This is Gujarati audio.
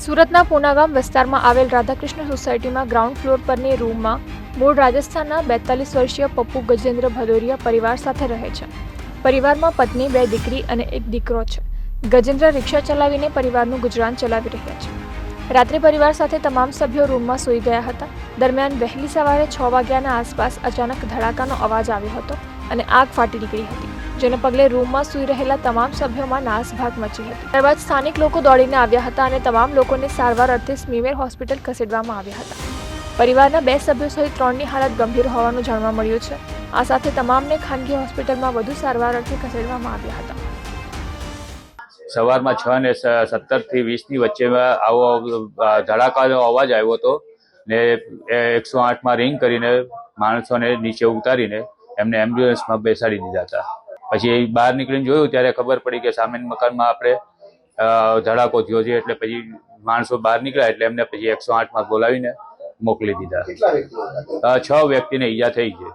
સુરતના પૂનાગામ વિસ્તારમાં આવેલ રાધાકૃષ્ણ સોસાયટીમાં ગ્રાઉન્ડ ફ્લોર પરની રૂમમાં મૂળ રાજસ્થાનના બેતાલીસ વર્ષીય પપ્પુ ગજેન્દ્ર ભદોરિયા પરિવાર સાથે રહે છે. પરિવારમાં પત્ની, બે દીકરી અને એક દીકરો છે. ગજેન્દ્ર રિક્ષા ચલાવીને પરિવારનું ગુજરાન ચલાવી રહ્યા છે. રાત્રે પરિવાર સાથે તમામ સભ્યો રૂમમાં સૂઈ ગયા હતા. દરમિયાન વહેલી સવારે છ વાગ્યાના આસપાસ અચાનક ધડાકાનો અવાજ આવ્યો હતો અને આગ ફાટી નીકળી હતી. જેને પગલે રૂમમાં સૂઈ રહેલા તમામ સભ્યોમાં નાસભાગ મચી હતી. ત્યારબાદ સ્થાનિક લોકો દોડીને આવ્યા હતા અને તમામ લોકોને સારવાર અર્થે સ્મીમેર હોસ્પિટલ ખસેડવામાં આવ્યા હતા. પરિવારના બે સભ્યો સહિત ત્રણની હાલત ગંભીર હોવાનું જાણવા મળ્યું છે. આ સાથે તમામને ખાનગી હોસ્પિટલમાં વધુ સારવાર અર્થે ખસેડવામાં આવ્યા હતા. સવારમાં છ ને સત્તરથી વીસની વચ્ચે આવો ધડાકાનો અવાજ આવ્યો હતો ને એકસો આઠમાં રિંગ કરીને માણસોને નીચે ઉતારીને એમને એમ્બ્યુલન્સમાં બેસાડી દીધા હતા. પછી બહાર નીકળીને જોયું ત્યારે ખબર પડી કે સામેના મકાનમાં આપણે ધડાકો થયો છે. એટલે પછી માણસો બહાર નીકળ્યા એટલે એમને પછી એકસો આઠમાં બોલાવીને મોકલી દીધા. છ વ્યક્તિને ઈજા થઈ છે.